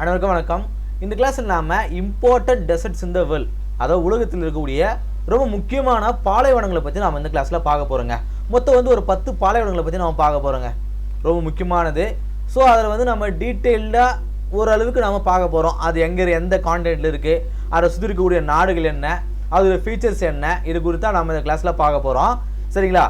அனைவருக்கும் வணக்கம். இந்த கிளாஸில் நாம் இம்பார்ட்டன்ட் டெசர்ட்ஸ் இந்த வேர்ல்ட் அதாவது உலகத்தில் இருக்கக்கூடிய ரொம்ப முக்கியமான பாலைவனங்களை பற்றி நாம் இந்த கிளாஸில் பார்க்க போகிறோங்க மொத்தம் வந்து ஒரு பத்து பாலைவனங்களை பற்றி நம்ம பார்க்க போகிறோங்க ரொம்ப முக்கியமானது. ஸோ அதில் வந்து நம்ம டீட்டெயில்டாக ஓரளவுக்கு நம்ம பார்க்க போகிறோம் அது எங்கே எந்த கான்டென்ட்டில் இருக்குது அதை சுற்றி இருக்கக்கூடிய நாடுகள் என்ன அதோட ஃபீச்சர்ஸ் என்ன இது குறித்தா நம்ம இந்த கிளாஸில் பார்க்க போகிறோம் சரிங்களா?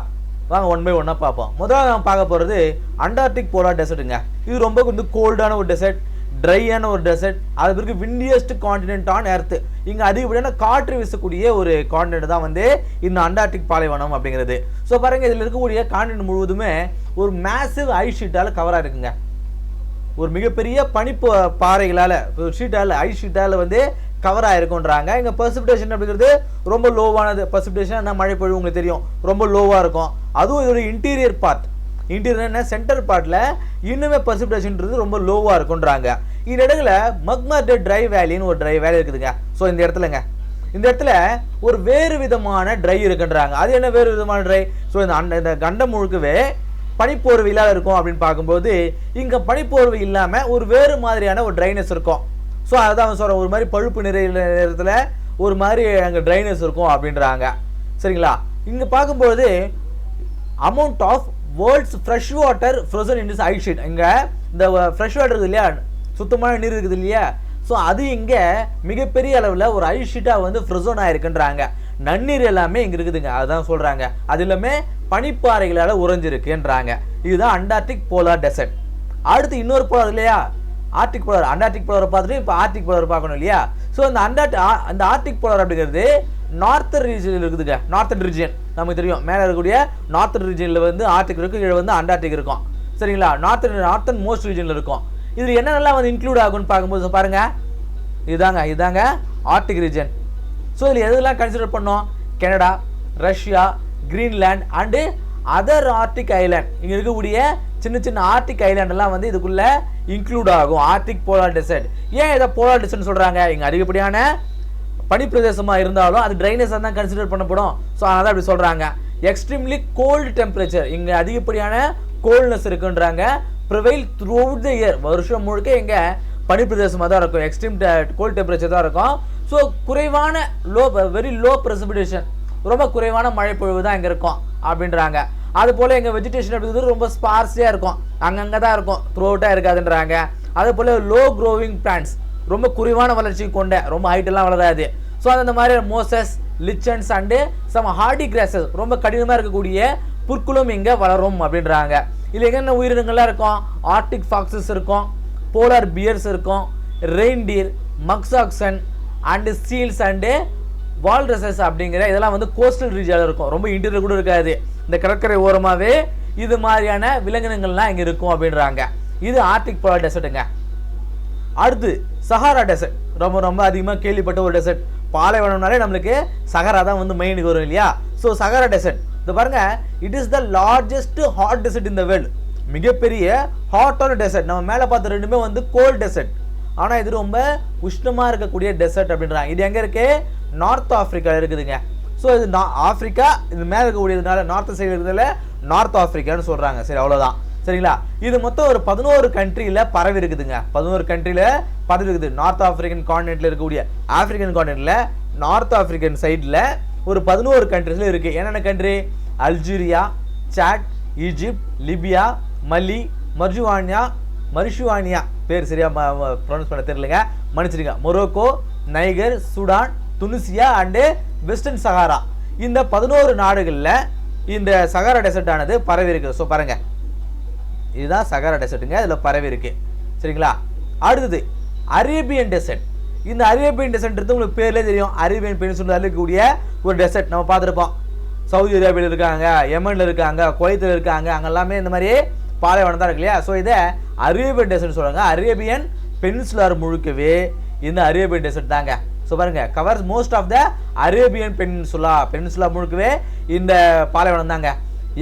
வாங்க ஒன் பை ஒன்னாக பார்ப்போம். முதல்ல நம்ம பார்க்க போகிறது அண்டார்டிக் போலார் டெசர்ட்டுங்க இது ரொம்ப வந்து கோல்டான ஒரு டெசர்ட் ட்ரையான ஒரு டெசர்ட் அது பிறகு விண்டியஸ்ட் காண்டினென்ட் ஆன் எர்த் இங்கே அதிகப்படியான காற்று வீசக்கூடிய ஒரு காண்டினென்ட் தான் வந்து இந்த அண்டார்டிக் பாலைவனம் அப்படிங்கிறது. ஸோ பாருங்க இதில் இருக்கக்கூடிய காண்டினென்ட் முழுவதுமே ஒரு மேசிவ் ஐஸ் ஷீட்டால் கவராக இருக்குங்க. ஒரு மிகப்பெரிய பனி பாறைகளால் ஷீட்டால் ஐஸ் ஷீட்டால் வந்து கவர் ஆயிருக்குன்றாங்க. இங்கே பர்சிபிடேஷன் அப்படிங்கிறது ரொம்ப லோவானது பர்சிபிடேஷன் என்ன? மழை பொழிவு உங்களுக்கு தெரியும். ரொம்ப லோவாக இருக்கும். அதுவும் இதோட இன்டீரியர் பார்ட் இன்டீரியர் சென்டர் பார்ட்டில் இன்னுமே பர்சிபிடேஷன்ன்றது ரொம்ப லோவாக இருக்குன்றாங்க. இந்த இடத்துல மக்மர்டே ட்ரை வேலின்னு ஒரு ட்ரை வேலி இருக்குதுங்க. ஸோ இந்த இடத்துலங்க. இந்த இடத்துல ஒரு வேறு விதமான ட்ரை இருக்குன்றாங்க. அது என்ன வேறு விதமான ட்ரை ஸோ இந்த அந்த இந்த கண்டம் முழுக்கவே பனிப்போர்வையிலாக இருக்கும் அப்படின்னு பார்க்கும்போது இங்கே பனிப்போர்வை இல்லாமல் ஒரு வேறு மாதிரியான ஒரு ட்ரைனஸ் இருக்கும். ஸோ அதான் அவன் சொல்கிறேன் ஒரு மாதிரி பழுப்பு நிறை நேரத்தில் ஒரு மாதிரி அங்கே ட்ரைனஸ் இருக்கும் அப்படின்றாங்க. சரிங்களா? இங்கே பார்க்கும்போது amount of world's fresh water frozen in ice sheet இங்கே இந்த ஃப்ரெஷ் வாட்டர் இருக்குது இல்லையா? சுத்தமான நீர் இருக்குது இல்லையா? ஸோ அது இங்கே மிகப்பெரிய அளவில் ஒரு ஐஸ் ஷீட்டாக வந்து ஃப்ரோசன் ஆயிருக்குன்றாங்க. நன்னீர் எல்லாமே இங்கே இருக்குதுங்க. அதுதான் சொல்கிறாங்க அது எல்லாமே பனிப்பாறைகளால் உறைஞ்சிருக்குன்றாங்க. இதுதான் அண்டார்டிக் போலார் டெசர்ட் அடுத்து இன்னொரு போலார் இல்லையா? ஆர்டிக் போலர் அண்டார்டிக் போலார் பார்த்துட்டு இப்போ ஆர்டிக் போலர் பார்க்கணும் இல்லையா? ஸோ அந்த அண்டார்டி அந்த ஆர்டிக் போலர் அப்படிங்கிறது நார்த்தர் ரீஜனில் இருக்குதுங்க. நார்த்தன் ரீஜன் நமக்கு தெரியும். மேலே இருக்கக்கூடிய நார்த்தன் ரீஜனில் வந்து ஆர்டிக் இருக்கும். கீழே வந்து அண்டார்டிக் இருக்கும். சரிங்களா? நார்த்தன் நார்த்தன் மோஸ்ட் ரீஜனில் இருக்கும். இதில் என்னென்னலாம் வந்து இன்க்ளூட் ஆகும்னு பார்க்கும்போது பாருங்க. இதாங்க இதாங்க ஆர்டிக் ரீஜன் ஸோ இதில் எதெல்லாம் கன்சிடர் பண்ணோம்? Canada Russia Greenland and other Arctic island இங்கே இருக்கக்கூடிய சின்ன சின்ன ஆர்டிக் ஐலாண்டெல்லாம் வந்து இதுக்குள்ளே இன்க்ளூட் ஆகும். ஆர்டிக் போலார் டெசர்ட் ஏன் இதை போலார் டெசர்ட்னு சொல்கிறாங்க இங்கே அதிகப்படியான பனிப்பிரதேசமாக இருந்தாலும் அது ட்ரைனஸாக தான் கன்சிடர் பண்ணப்படும். ஸோ அதனால் அப்படி சொல்கிறாங்க எக்ஸ்ட்ரீம்லி கோல்டு டெம்பரேச்சர் இங்கே அதிகப்படியான கோல்ட்னஸ் இருக்குன்றாங்க. Prevail throughout the year வருஷம் முழுக்க இங்கே பனிப்பிரதேசமாக தான் இருக்கும். எக்ஸ்ட்ரீம் கோல்ட் டெம்பரேச்சர் தான் இருக்கும். ஸோ குறைவான லோ வெரி லோ ப்ரெசிபிடேஷன் ரொம்ப குறைவான மழைப்பொழிவு தான் இங்கே இருக்கும் அப்படின்றாங்க. அது போல் எங்கள் வெஜிடேஷன் அப்படிங்கிறது ரொம்ப ஸ்பார்ஸியாக இருக்கும். அங்கங்கே தான் இருக்கும். த்ரூ அவுட்டாக இருக்காதுன்றாங்க. அதே போல் லோ க்ரோவிங் பிளான்ஸ் ரொம்ப குறைவான வளர்ச்சி கொண்ட ரொம்ப ஹைட்டெல்லாம் வளராது. ஸோ அந்த மாதிரி mosses lichens and some hardy grasses ரொம்ப கடினமாக இருக்கக்கூடிய புற்களும் இங்கே வளரும் அப்படின்றாங்க. இதில் என்னென்ன உயிரினங்கள்லாம் இருக்கும்? ஆர்டிக் ஃபாக்ஸஸ் இருக்கும் போலார் பியர்ஸ் இருக்கும் reindeer musk oxen and seals and walruses அப்படிங்கிற இதெல்லாம் வந்து கோஸ்டல் ரீஜியாவில் இருக்கும். ரொம்ப இன்டீரியர் கூட இருக்காது. இந்த கடற்கரை ஓரமாகவே இது மாதிரியான விலங்கினங்கள்லாம் இங்கே இருக்கும் அப்படின்றாங்க. இது ஆர்டிக் போலார் டெசர்ட்டுங்க. அடுத்து சஹாரா டெசர்ட். ரொம்ப ரொம்ப அதிகமாக கேள்விப்பட்ட ஒரு டெசர்ட். பாலைவனம்னாலே நம்மளுக்கு சஹரா தான் வந்து மெயினுக்கு வரும் இல்லையா? So Sahara desert. இது பாருங்க it is the largest hot desert இந்த வேர்ல்டு மிகப்பெரிய ஹாட்டான டெசர்ட் நம்ம மேலே பார்த்த ரெண்டுமே வந்து கோல்ட் டெசர்ட் ஆனால் இது ரொம்ப உஷ்ணமாக இருக்கக்கூடிய டெசர்ட் அப்படின்றாங்க. இது எங்கே இருக்கு? நார்த் ஆஃப்ரிக்காவில் இருக்குதுங்க. ஸோ இது நா ஆஃப்ரிக்கா இது மேலே இருக்கக்கூடியதுனால நார்த் சைடு இருக்கிறதுல நார்த் ஆஃப்ரிக்கான்னு சொல்கிறாங்க சரி அவ்வளோதான் சரிங்களா? இது மொத்தம் ஒரு பதினோரு கண்ட்ரியில் பரவி இருக்குதுங்க. பதினோரு கண்ட்ரியில் பரவி இருக்குது. நார்த் ஆஃப்ரிக்கன் காண்டினென்ட்டில் இருக்கக்கூடிய ஆஃப்ரிக்கன் காண்டினென்ட்டில் நார்த் ஆஃப்ரிக்கன் சைடில் ஒரு பதினோரு கண்ட்ரிஸில் இருக்குது என்னென்ன country Algeria Chad Egypt Libya Mali Mauritania Mauritania பேர் சரியாக ப்ரொனவுன்ஸ் பண்ண தெரியலங்க. மன்னிச்சிருங்க Morocco Niger Sudan Tunisia and Western Sahara இந்த பதினோரு நாடுகளில் இந்த சகாரா டெசர்ட் ஆனது பரவி இருக்குது. ஸோ பாருங்கள் இதுதான் சகாரா டெசர்ட்டுங்க இதில் பரவி இருக்கு. சரிங்களா? அடுத்தது அரேபியன் டெசர்ட் இந்த அரேபியன் டெசர்ட்ன்றது உங்களுக்கு பேர்லேயே தெரியும். அரேபியன் பெனிசுலாவில் இருக்கக்கூடிய ஒரு டெசர்ட் நம்ம பார்த்துருப்போம். சவுதி அரேபியாவில் இருக்காங்க யமனில் இருக்காங்க குவைத்தில் இருக்காங்க அங்கெல்லாமே இந்த மாதிரி பாலைவனம் தான் இருக்கு இல்லையா? ஸோ இதை அரேபியன் டெசர்ட் சொல்கிறாங்க அரேபியன் பெனிசுலார் முழுக்கவே இந்த அரேபியன் டெசர்ட் தாங்க. ஸோ பாருங்க covers most of the Arabian peninsula peninsula முழுக்கவே இந்த பாலைவனம் தாங்க.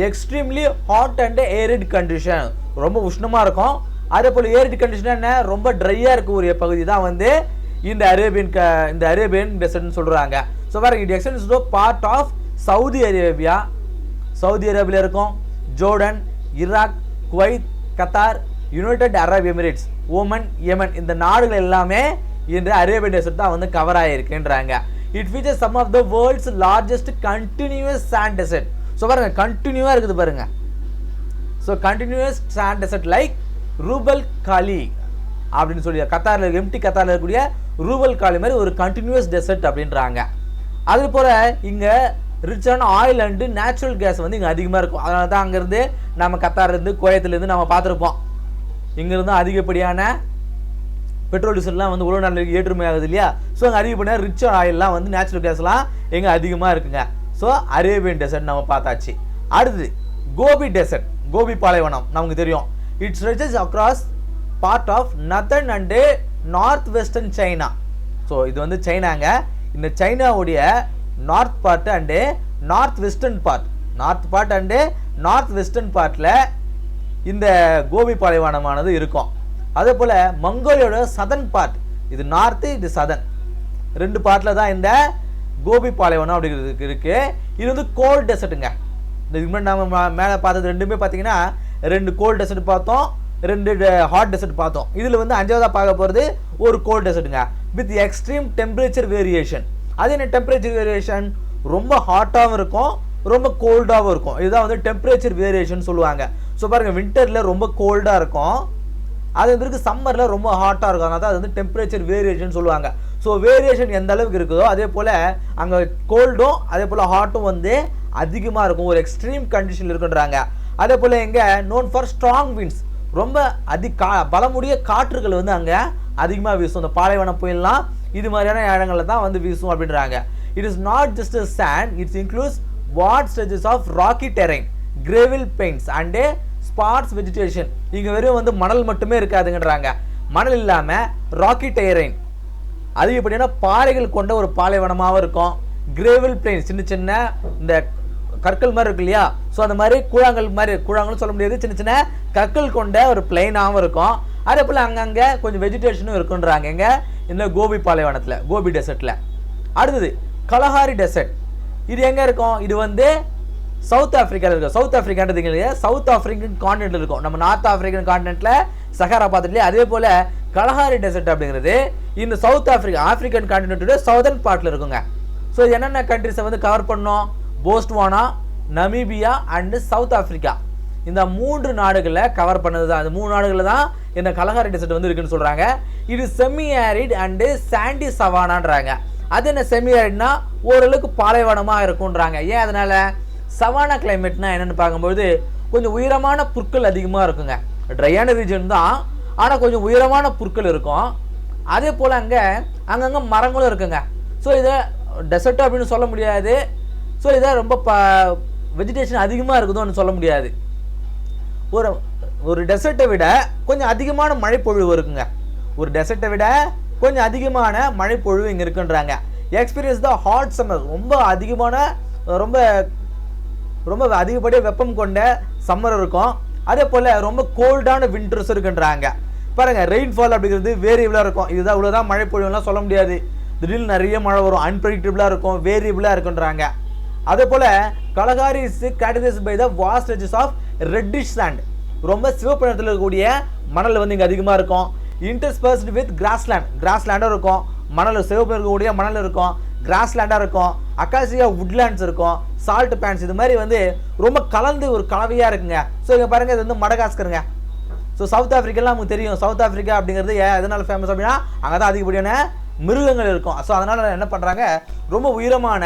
Extremely hot and arid condition ரொம்ப உஷ்ணமாக இருக்கும். அதே போல் ஏரிட் கண்டிஷன் என்ன? ரொம்ப ட்ரையாக இருக்கக்கூடிய பகுதி தான் வந்து இந்த அரேபியன் க இந்த அரேபியன் டெசர்ட்னு சொல்கிறாங்க ஸோ பாருங்க it extends to part of Saudi Arabia Saudi அரேபியில் இருக்கும். Jordan Iraq Kuwait Qatar United Arab Emirates Oman Yemen இந்த நாடுகள் எல்லாமே என்று அரேபிய டெசர்ட் தான் வந்து cover ஆகியிருக்குன்றாங்க it feature some of the world's largest continuous sand desert so பாருங்க கண்டினியூவாக இருக்குது பாருங்க. So continuous sand desert like Rub al Khali அப்படின்னு சொல்லி கத்தாரில் எம்டி கத்தாரில் இருக்கக்கூடிய ரூபல் காலி மாதிரி ஒரு கண்டினியூஸ் டெசர்ட் அப்படின்றாங்க. அது போல் இங்கே ரிச்சான ஆயில் அண்டு நேச்சுரல் கேஸ் வந்து இங்கே அதிகமாக இருக்கும். அதனால தான் அங்கேருந்து நம்ம கத்தார்லேருந்து கோயத்துலேருந்து நம்ம பார்த்துருப்போம். இங்கேருந்து அதிகப்படியான பெட்ரோல் டீசல்லாம் வந்து உலக நாடுகளுக்கு ஏற்றுமை ஆகுது இல்லையா? ஸோ அங்கே அதிகப்படியான ரிச் ஆயில்லாம் வந்து நேச்சுரல் கேஸ்லாம் எங்கே அதிகமாக இருக்குங்க. ஸோ அரேபியன் டெசர்ட் நம்ம பார்த்தாச்சு. அடுத்து கோபி டெசர்ட் கோபி பாலைவனம். நமக்கு தெரியும். It's reaches across part of northern and north western China so இது வந்து சைனாங்க. இந்த சைனாவுடைய north part and north western part north part and north western பார்ட்டில் இந்த கோபி பாலைவனமானது இருக்கும். அதே போல் மங்கோலியோட சதன் பார்ட் இது நார்த்து இது சதன் ரெண்டு பார்ட்டில் தான் இந்த கோபி பாலைவனம் அப்படிங்கிறது இருக்குது இது வந்து கோல்ட் டெசர்ட்டுங்க இதுக்கு முன்னாடி நம்ம மேலே பார்த்தது ரெண்டுமே பார்த்தீங்கன்னா ரெண்டு கோல்ட் டெசர்ட் பார்த்தோம் ரெண்டு ஹாட் டெசர்ட் பார்த்தோம். இதில் வந்து அஞ்சாவதாக பார்க்க போகிறது ஒரு கோல்ட் டெசர்ட்டுங்க வித் எக்ஸ்ட்ரீம் டெம்பரேச்சர் வேரியேஷன் அது என்ன டெம்பரேச்சர் வேரியேஷன் ரொம்ப ஹாட்டாகவும் இருக்கும் ரொம்ப கோல்டாகவும் இருக்கும். இதுதான் வந்து டெம்பரேச்சர் வேரியேஷன் சொல்லுவாங்க. ஸோ பாருங்கள் வின்டரில் ரொம்ப கோல்டாக இருக்கும். அது வந்து சம்மரில் ரொம்ப ஹாட்டாக இருக்கும். அதனால் தான் அது வந்து டெம்பரேச்சர் வேரியேஷன் சொல்லுவாங்க. ஸோ வேரியேஷன் எந்த அளவுக்கு இருக்குதோ அதே போல் அங்கே கோல்டும் அதே போல் ஹாட்டும் வந்து அதிகமாக இருக்கும். ஒரு எக்ஸ்ட்ரீம் கண்டிஷனில் இருக்குன்றாங்க. அதே போல் எங்கே நோன் ஃபார் ஸ்ட்ராங் விண்ட்ஸ் ரொம்ப அதி கா பலமுடிய காற்றுகள் வந்து அங்கே அதிகமாக வீசும். இந்த பாலைவன புயல்லாம் இது மாதிரியான இடங்களில் தான் வந்து வீசும் அப்படின்றாங்க. It is not just a sand it's includes what stages of rocky terrain gravel plains and spots vegetation. இங்கே வெறும் வந்து மணல் மட்டுமே இருக்காதுங்கன்றாங்க. மணல் இல்லாமல் ராக்கி டயரைன் அது எப்படின்னா பாறைகள் கொண்ட ஒரு பாலைவனமாகவும் இருக்கும். கிரேவில் பிளேன் சின்ன சின்ன இந்த கற்கள் மாதிரி இருக்கு இல்லையா? ஸோ அந்த மாதிரி கூழாங்கல் மாதிரி கூழாங்கல்னு சொல்ல முடியாது. சின்ன சின்ன கற்கள் கொண்ட ஒரு பிளெயினாகவும் இருக்கும். அதே போல் அங்கங்கே கொஞ்சம் வெஜிடேஷனும் இருக்குன்றாங்க. எங்கே? இந்த கோபி பாலைவனத்தில் கோபி டெசர்ட்டில் அடுத்தது கலஹாரி டெசர்ட் இது எங்கே இருக்கும்? இது வந்து சவுத் ஆஃப்ரிக்காவில் இருக்கும். சவுத் ஆப்பிரிக்கான்றது சவுத் ஆஃப்ரிக்கன் கான்டினென்ட் இருக்கும். நம்ம நார்த் ஆஃப்ரிக்கன் கான்டினென்ட்டில் சஹாரா பார்த்துட்டு அதே போல் கலஹாரி டெசர்ட் அப்படிங்கிறது இந்த சவுத் ஆஃப்ரிக்கா ஆஃப்ரிக்கன் கான்டினென்ட்டோட சவுதர்ன் பார்ட்டில் இருக்குங்க. ஸோ என்னென்ன கண்ட்ரிஸை வந்து கவர் பண்ணோம்? Botswana Namibia and South Africa இந்த மூன்று நாடுகளை கவர் பண்ணது தான். இந்த மூணு நாடுகளில் தான் இந்த கலகாரி டெசர்ட் வந்து இருக்குன்னு சொல்கிறாங்க இது செமி ஆரிட் அண்டு சாண்டி சவானான்றாங்க அது என்ன செமி ஆரிட்னா ஓரளவுக்கு பாலைவனமாக இருக்குன்றாங்க ஏன் அதனால்? சவானா கிளைமேட்னா என்னென்னு பார்க்கும்போது கொஞ்சம் உயரமான புற்கள் அதிகமாக இருக்குங்க. ட்ரையான ரீஜன் தான் ஆனால் கொஞ்சம் உயரமான புற்கள் இருக்கும். அதே போல் அங்கே அங்கங்கே மரங்களும் இருக்குங்க. ஸோ இதை டெசர்ட் அப்படின்னு சொல்ல முடியாது. ஸோ இதை ரொம்ப ப வெஜிடேஷன் அதிகமாக இருக்குதோன்னு சொல்ல முடியாது. ஒரு ஒரு டெசர்ட்டை விட கொஞ்சம் அதிகமான மழைப்பொழிவு இருக்குங்க. ஒரு டெசர்ட்டை விட கொஞ்சம் அதிகமான மழைப்பொழிவு இங்கே இருக்குன்றாங்க. எக்ஸ்பீரியன்ஸ் தான் ஹாட் சம்மர் ரொம்ப அதிகமான ரொம்ப ரொம்ப அதிகப்படியாக வெப்பம் கொண்ட சம்மர் இருக்கும். அதே போல் ரொம்ப கோல்டான வின்டர்ஸ் இருக்குன்றாங்க. பாருங்கள் ரெயின்ஃபால் அப்படிங்கிறது வேரியபிளாக இருக்கும். இதுதான் இவ்வளோதான் மழை பொழிவுலாம் சொல்ல முடியாது. திடீர்னு நிறைய மழை வரும் அன்பிரடிக்டபிளாக இருக்கும் வேரியபிளாக இருக்குன்றாங்க. அதே போல் Kalahari is categorize by the vast reaches of reddish sand ரொம்ப சிவப்பு நிறத்தில் இருக்கக்கூடிய மணல் வந்து இங்கே அதிகமாக இருக்கும். இன்டர்ஸ்பர்ஸ்ட் வித் கிராஸ்லேண்ட் கிராஸ்லேண்டும் இருக்கும். மணல் சிவப்பு இருக்கக்கூடிய மணல் இருக்கும். கிராஸ்லேண்டாக இருக்கும் அக்காசியா வுட்லேண்ட்ஸ் இருக்கும் சால்ட் பேன்ஸ் இது மாதிரி வந்து ரொம்ப கலந்து ஒரு கலவையாக இருக்குங்க. ஸோ இங்கே பாருங்கள் இது வந்து மடகாஸ்கருங்க. ஸோ சவுத் ஆஃப்ரிக்காலாம் நமக்கு தெரியும். சவுத் ஆஃப்ரிக்கா அப்படிங்கிறது ஏன் எதனால் ஃபேமஸ் அப்படின்னா அங்கே தான் அதிகப்படியான மிருகங்கள் இருக்கும். ஸோ அதனால் என்ன பண்ணுறாங்க ரொம்ப உயரமான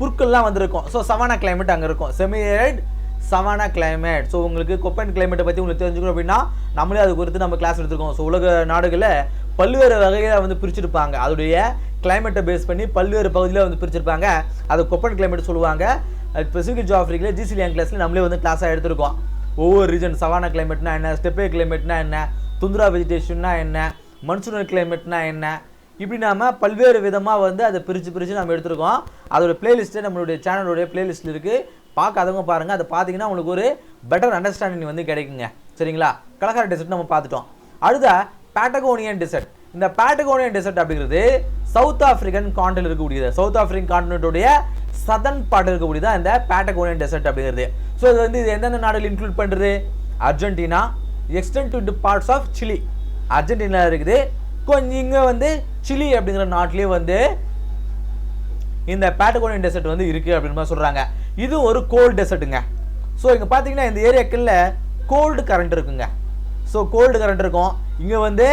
புற்கள்லாம் வந்திருக்கும். ஸோ சவானா கிளைமேட் அங்கே இருக்கும். செமியேட் சவானா கிளைமேட் ஸோ உங்களுக்கு கொப்பன் கிளைமேட்டை பற்றி உங்களுக்கு தெரிஞ்சுக்கணும் அப்படின்னா நம்மளே அது குறித்து நம்ம கிளாஸ் எடுத்துருக்கோம். ஸோ உலக நாடுகளில் பல்வேறு வகையில் வந்து பிரிச்சிருப்பாங்க. அதோடைய கிளைமேட்டை பேஸ் பண்ணி பல்வேறு பகுதியில் வந்து பிரிச்சிருப்பாங்க. அது கொப்பன் கிளைமேட் சொல்லுவாங்க. பெசிபிக் ஜாஃப்ரிக்கில் ஜிசிலியன் கிளாஸில் நம்மளே வந்து கிளாஸாக எடுத்திருக்கோம். ஒவ்வொரு ரீஜன் சவானா கிளைமேட்னா என்ன ஸ்டெப்பே கிளைமேட்னா என்ன துந்துரா வெஜிடேஷன்னா என்ன மன்சூனல் கிளைமேட்னா என்ன இப்படி நாம் பல்வேறு விதமாக வந்து அதை பிரித்து பிரித்து நம்ம எடுத்திருக்கோம். அதோட பிளேலிஸ்ட்டு நம்மளுடைய சேனலுடைய பிளேலிஸ்ட்டில் இருக்குது பார்க்காதவங்க பாருங்கள் அதை பார்த்தீங்கன்னா உங்களுக்கு ஒரு பெட்டர் அண்டர்ஸ்டாண்டிங் வந்து கிடைக்குங்க. சரிங்களா? கலக்கார டெசர்ட் நம்ம பார்த்துட்டோம். அடுத்த பேட்டகோனியன் டெசர்ட் இந்த பேட்டகோனியன் டெசர்ட் அப்படிங்கிறது சவுத் ஆப்பிரிக்கன் காண்டில் இருக்கக்கூடியது. சவுத் ஆப்பிரிக்கன் காண்டினுடைய சதன் பாட்டில் இருக்கக்கூடியது இந்த பேட்டகோனியன் டெசர்ட் அப்படிங்கிறது. ஸோ இது வந்து இது எந்தெந்த நாடுகள் இன்க்ளூட் பண்ணுறது Argentina extend to parts of Chile Argentina இருக்குது. கொஞ்சம் இங்கே வந்து சிலி அப்படிங்கிற நாட்டிலேயே வந்து இந்த பேட்டகோனியன் டெசர்ட் வந்து இருக்குது அப்படின்னு மாதிரி சொல்கிறாங்க இது ஒரு கோல்டு டெசர்ட்டுங்க ஸோ இங்கே பார்த்தீங்கன்னா இந்த ஏரியாக்களில் கோல்டு கரண்ட் இருக்குங்க. ஸோ கோல்டு கரண்ட் இருக்கும். இங்கே வந்து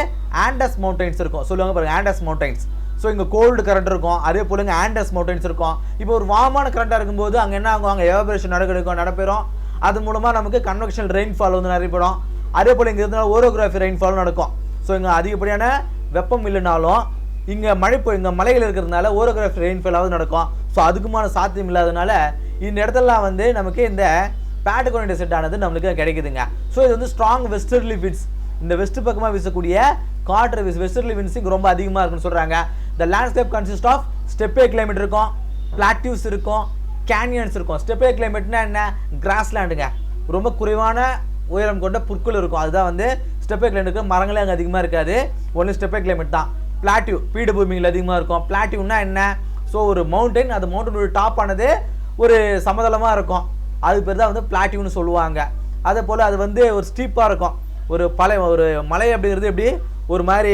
ஆண்டஸ் மவுண்டைன்ஸ் இருக்கும். சொல்லுவாங்க பாருங்க ஆண்டஸ் மவுண்டைன்ஸ் ஸோ இங்கே கோல்டு கரண்ட் இருக்கும். அதே போல் இங்கே ஆண்டஸ் மவுண்டைன்ஸ் இருக்கும். இப்போ ஒரு வாமான கரண்ட்டாக இருக்கும்போது அங்கே என்ன ஆகும்? அங்கே எவாபரேஷன் நடக்கும் நடப்பெறும். அது மூலமாக நமக்கு கன்வெக்ஷன் ரெயின்ஃபால் வந்து நிறையப்படும் அதே போல் இங்கே இருந்தாலும் ஓரோகிராஃபி ரெயின்ஃபாலும் நடக்கும். ஸோ இங்கே அதிகப்படியான வெப்பம் இல்லைனாலும் இங்கே மழை பொ இங்கே மலைகள் இருக்கிறதுனால ஓரோகிராஃபி ரெயின்ஃபாலாவது நடக்கும். ஸோ அதுக்குமான சாத்தியம் இல்லாதனால இந்த இடத்துலலாம் வந்து நமக்கு இந்த பேட்டகோனிய செட் ஆனது நம்மளுக்கு கிடைக்குதுங்க. ஸோ இது வந்து ஸ்ட்ராங் வெஸ்டர்லி ஃபிட்ஸ் இந்த வெஸ்ட் பக்கமாக வீசக்கூடிய காற்று வீசு வெஸ்டர்லி விண்ட்ஸ் ரொம்ப அதிகமாக இருக்குன்னு சொல்கிறாங்க இந்த landscape consist of steppe climate இருக்கும் பிளாட்டிவ்ஸ் இருக்கும் கேனியன்ஸ் இருக்கும். ஸ்டெப்பே கிளைமேட்னா என்ன? கிராஸ்லேண்டுங்க ரொம்ப குறைவான உயரம் கொண்ட புற்கள் இருக்கும். அதுதான் வந்து ஸ்டெப்பே கிளைமேட் மரங்களே அங்கே அதிகமாக இருக்காது. ஒன்லி ஸ்டெப்பே கிளைமேட் தான். பிளாட்டிவ் பீடபூமிகள் அதிகமாக இருக்கும். பிளாட்டிவ்னா என்ன? ஸோ ஒரு மவுண்டன் அந்த மவுண்டனோட டாப் ஆனது ஒரு சமதளமாக இருக்கும். அது பேர் தான் வந்து பிளாட்டிவ்னு சொல்லுவாங்க. அதே போல் அது வந்து ஒரு ஸ்டீப்பாக இருக்கும். ஒரு பழைய ஒரு மலை அப்படிங்கிறது எப்படி? ஒரு மாதிரி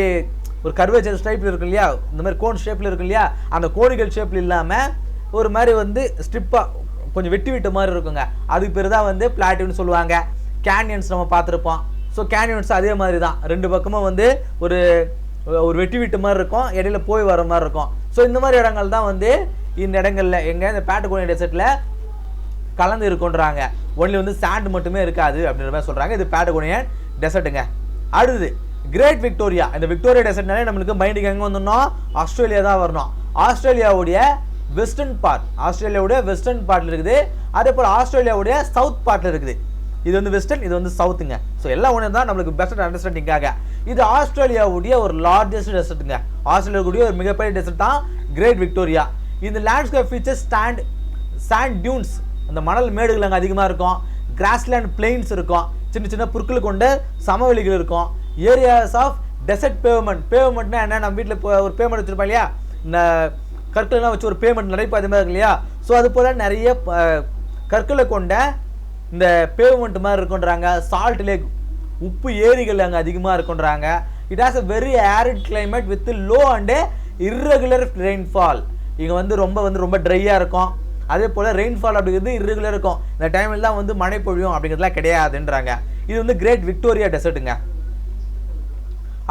ஒரு கர்வேச்சர் ஸ்டைப்பில் இருக்கும் இல்லையா? இந்த மாதிரி கோன் ஷேப்பில் இருக்கும் இல்லையா? அந்த கோணிகள் ஷேப்பில் இல்லாமல் ஒரு மாதிரி வந்து ஸ்ட்ரிப்பாக கொஞ்சம் வெட்டி விட்ட மாதிரி இருக்குங்க. அதுக்கு பேர் தான் வந்து பிளாட்டின்னு சொல்லுவாங்க. கேனியன்ஸ் நம்ம பார்த்துருப்போம். ஸோ கேனியன்ஸ் அதே மாதிரி தான். ரெண்டு பக்கமும் வந்து ஒரு ஒரு வெட்டி விட்டு மாதிரி இருக்கும். இடையில போய் வர மாதிரி இருக்கும். ஸோ இந்த மாதிரி இடங்கள் தான் வந்து இந்த இடங்கள்ல எங்கே இந்த பேட்டகோனிய டெசர்ட்டில் கலந்து இருக்குன்றாங்க. ஒன்லி வந்து சாண்ட் மட்டுமே இருக்காது அப்படின்ற மாதிரி சொல்கிறாங்க இது பேட்டகோனியன் டெசர்ட்டுங்க அடுத்தது கிரேட் விக்டோரியா இந்த விக்டோரியா டெசர்ட்னாலே நம்மளுக்கு மைண்டுக்கு எங்கே வந்துடணும் ஆஸ்திரேலியா தான் வரணும். ஆஸ்திரேலியாவுடைய வெஸ்டர்ன் பார்ட் ஆஸ்திரேலியாவுடைய வெஸ்டர்ன் பார்ட்டில் இருக்குது. அதே போல் ஆஸ்திரேலியாவுடைய சவுத் பார்ட்டில் இருக்குது. இது வந்து வெஸ்டர்ன் இது வந்து சவுத்துங்க ஸோ எல்லாம் ஒன்று தான் நம்மளுக்கு பெஸ்ட் அண்டர்ஸ்டாண்டிங்காக இது ஆஸ்திரேலியாவுடைய ஒரு லார்ஜஸ்ட் டெசர்ட்டுங்க ஆஸ்திரேலியாவுடைய ஒரு மிகப்பெரிய டெசர்ட் தான் கிரேட் விக்டோரியா இந்த landscape feature stand sand dunes அந்த மணல் மேடுகள் அங்கே அதிகமாக இருக்கும். கிராஸ்லேண்ட் பிளெயின்ஸ் இருக்கும். சின்ன சின்ன புற்கள் கொண்ட சமவெளிகள் இருக்கும். ஏரியாஸ் ஆஃப் டெசர்ட் பேவ்மெண்ட் பேமெண்ட்னா என்ன? நம்ம வீட்டில் இப்போ ஒரு பேமெண்ட் வச்சிருப்போம் இல்லையா? இந்த கற்களெலாம் வச்சு ஒரு பேமெண்ட் நடைபாதை மாதிரி இருக்கு இல்லையா? ஸோ அது போல் நிறைய கற்களை கொண்ட இந்த பேவ்மெண்ட் மாதிரி இருக்குன்றாங்க சால்ட் லேக் உப்பு ஏரிகள் அங்கே அதிகமாக இருக்குன்றாங்க it has a very arid climate with low and irregular rainfall இங்கே வந்து ரொம்ப வந்து ரொம்ப ட்ரையாக இருக்கும். அதே போல் ரெயின்ஃபால் அப்படிங்கிறது இர்ரெகுலர் இருக்கும். இந்த டைமில் தான் வந்து மழை பொழியும் அப்படிங்கிறதுலாம் கிடையாதுன்றாங்க. இது வந்து கிரேட் விக்டோரியா டெசர்ட்டுங்க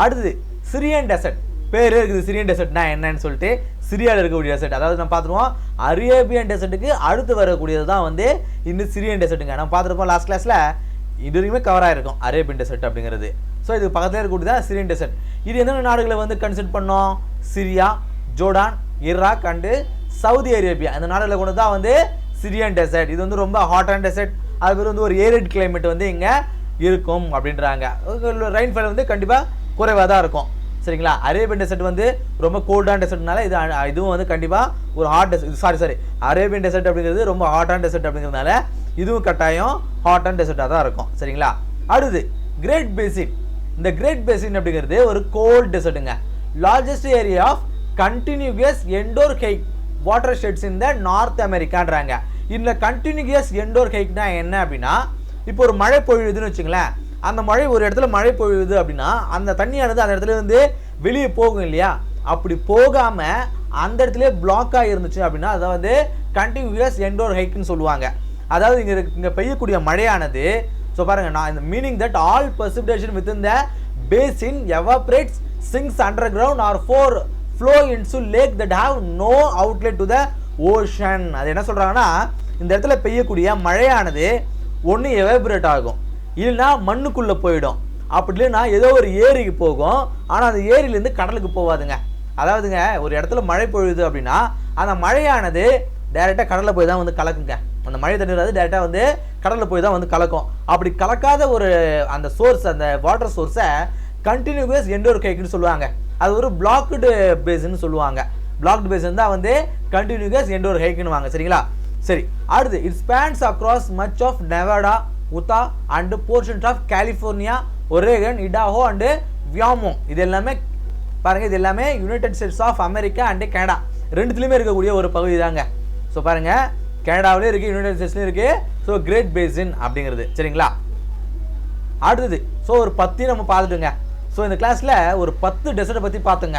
அடுத்தது சிரியன் டெசர்ட் பேர் இருக்குது சிரியன் டெசர்ட்னா என்னன்னு சொல்லிட்டு சிரியாவில் இருக்கக்கூடிய டெசர்ட் அதாவது நம்ம பார்த்துருவோம் அரேபியன் டெசர்ட்டுக்கு அடுத்து வரக்கூடியது தான் வந்து இந்த சிரியன் டெசர்ட்டுங்க நம்ம பார்த்துருப்போம் லாஸ்ட் கிளாஸில் இது வரைக்குமே கவர் ஆகிருக்கும் அரேபியன் டெசர்ட் அப்படிங்கிறது. ஸோ இது பக்கத்தில் இருக்கக்கூடியது தான் சிரியன் டெசர்ட் இது என்னென்ன நாடுகளை வந்து கன்சிடர் பண்ணோம்? Syria Jordan Iraq and Saudi Arabia இந்த நாடுகளை கொண்டு தான் வந்து சிரியன் டெசர்ட் இது வந்து ரொம்ப ஹாட்டான டெசர்ட் அது பேர் வந்து ஒரு ஏரிட் கிளைமேட் வந்து இங்கே இருக்கும் அப்படின்றாங்க. ரெயின்ஃபால் வந்து கண்டிப்பாக குறைவாக தான் இருக்கும். சரிங்களா? அரேபியன் டெசர்ட் வந்து ரொம்ப கோல்டான டெசர்ட்னால இது இதுவும் வந்து கண்டிப்பாக ஒரு hot desert sorry sorry Arabian desert அப்படிங்கிறது ரொம்ப ஹாட்டான டெசர்ட் அப்படிங்கிறதுனால இதுவும் கட்டாயம் ஹாட்டான டெசர்ட்டாக தான் இருக்கும். சரிங்களா? அடுத்து கிரேட் பேசின் இந்த கிரேட் பேசின் அப்படிங்கிறது ஒரு cold டெசர்ட்டுங்க largest area of continuous endorheic watersheds இந்த நார்த் அமெரிக்கான்றாங்க இந்த கண்டினியூஸ் எண்டோர் ஹைக்னா என்ன அப்படின்னா இப்போ ஒரு மழை பொழியுதுன்னு வச்சுங்களேன். அந்த மழை ஒரு இடத்துல மழை பொழியுது அப்படின்னா அந்த தண்ணியானது அந்த இடத்துல இருந்து வெளியே போகும் இல்லையா? அப்படி போகாமல் அந்த இடத்துல பிளாக் இருந்துச்சு அப்படின்னா அதை வந்து கண்டினியூஸ் எண்டோர் ஹைக்குன்னு சொல்லுவாங்க. அதாவது இங்கே இருக்க- பெய்யக்கூடிய மழையானது ஸோ பாருங்கள் நான் இந்த meaning that all precipitation base in evaporates sinks underground or for flow into lake that have no outlet to the ocean அது என்ன சொல்கிறாங்கன்னா இந்த இடத்துல பெய்யக்கூடிய மழையானது ஒன்று எவாபரேட் ஆகும். இல்லைன்னா மண்ணுக்குள்ளே போயிடும். அப்படி இல்லைன்னா ஏதோ ஒரு ஏரிக்கு போகும். ஆனால் அந்த ஏரியிலேருந்து கடலுக்கு போகாதுங்க அதாவதுங்க ஒரு இடத்துல மழை பொழுது அப்படின்னா அந்த மழையானது டைரெக்டாக கடலில் போய் தான் வந்து கலக்குங்க. அந்த மழை தண்ணீர் வந்து டேரெக்டாக வந்து கடலில் போய் தான் வந்து கலக்கும். அப்படி கலக்காத ஒரு அந்த சோர்ஸ் அந்த வாட்டர் சோர்ஸை கண்டினியூஸ் எண்டோர் கேக்குன்னு சொல்லுவாங்க. அது ஒரு பிளாக்டு பேஸ்ன்னு சொல்லுவாங்க. பிளாக்டு பேஸ் இருந்தால் வந்து கண்டினியூஸ் எண்டோர் ஹைக்குன்னு வாங்க சரிங்களா? சரி அடுத்து it spans across much of Nevada Utah and portions of California Oregon Idaho and Wyoming இது எல்லாமே பாருங்க இது எல்லாமே United States of America and Canada ரெண்டுத்துலையுமே இருக்கக்கூடிய ஒரு பகுதி தாங்க. ஸோ பாருங்க கனடாவிலே இருக்கு யுனைடெட் ஸ்டேட்ஸ்லையும் இருக்கு. ஸோ கிரேட் பேசின் அப்படிங்கிறது சரிங்களா? அடுத்தது ஸோ ஒரு பத்தி நம்ம பார்த்துட்டுங்க. ஸோ இந்த கிளாஸில் ஒரு பத்து டெசர்ட்டை பற்றி பார்த்துங்க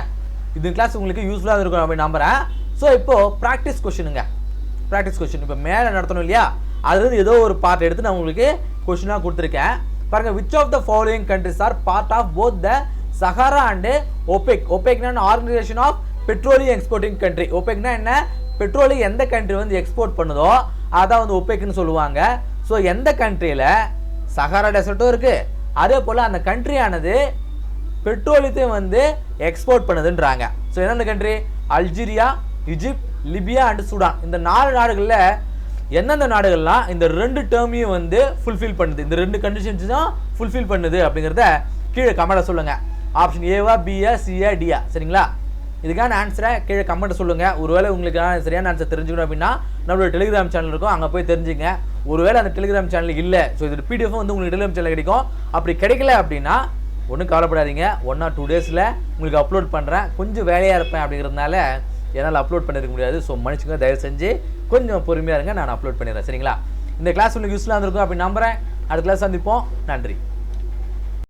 இந்த கிளாஸ் உங்களுக்கு யூஸ்ஃபுல்லாக இருக்கும் அப்படின்னு நம்புறேன். ஸோ இப்போது ப்ராக்டிஸ் கொஷினுங்க ப்ராக்டிஸ் கொஷின் இப்போ மேலே நடத்தணும் இல்லையா? அதுலேருந்து ஏதோ ஒரு பார்ட் எடுத்து நான் உங்களுக்கு கொஷினாக கொடுத்துருக்கேன். பாருங்கள் which of the following countries are part of both the Sahara and OPEC ஒபெக்னா organisation of petroleum exporting country ஒபெக்னா என்ன? பெட்ரோலியம் எந்த கண்ட்ரி வந்து எக்ஸ்போர்ட் பண்ணுதோ அதான் வந்து ஒபெக்னு சொல்லுவாங்க. ஸோ எந்த கண்ட்ரியில் சஹாரா டெசர்ட்டும் இருக்குது அதே போல் அந்த கண்ட்ரியானது பெட்ரோலியத்தையும் வந்து எக்ஸ்போர்ட் பண்ணுதுன்றாங்க. ஸோ என்னென்ன country Algeria Egypt Libya and Sudan. இந்த நாலு நாடுகளில் எந்தெந்த நாடுகள்லாம் இந்த ரெண்டு டேர்மையும் வந்து ஃபுல்ஃபில் பண்ணுது. இந்த ரெண்டு கண்டிஷன்ஸ் தான் ஃபுல்ஃபில் பண்ணுது அப்படிங்கிறத கீழே கமெண்ட்டை சொல்லுங்கள் ஆப்ஷன் ஏவா பியா சியா டியா சரிங்களா? இதுக்கான ஆன்சரை கீழே கமெண்ட் சொல்லுங்கள் ஒருவேளை உங்களுக்கு சரியான ஆன்சர் தெரிஞ்சுக்கணும் அப்படின்னா நம்மளோட டெலிகிராம் சேனல் இருக்கும். அங்கே போய் தெரிஞ்சுங்க. ஒருவேளை அந்த டெலிகிராம் சேனல் இல்லை. ஸோ இது பிடிஎஃப் வந்து உங்களுக்கு டெலிகிராம் சேனல் கிடைக்கும். அப்படி கிடைக்கல அப்படின்னா ஒன்றும் கவலைப்படாதீங்க. ஒன் ஆர் டூ டேஸில் உங்களுக்கு அப்லோட் பண்ணுறேன் கொஞ்சம் வேலையாக இருப்பேன் அப்படிங்கிறதுனால என்னால் அப்லோட் பண்ணிருக்க முடியாது. ஸோ மன்னிச்சுங்க தயவு செஞ்சு கொஞ்சம் பொறுமையாக இருங்க. நான் அப்லோட் பண்ணிடுறேன். சரிங்களா? இந்த கிளாஸ் உங்களுக்கு யூஸ்ஃபுல்லாக இருந்திருக்கும் அப்படி நம்புறேன். அடுத்த கிளாஸ் சந்திப்போம். நன்றி.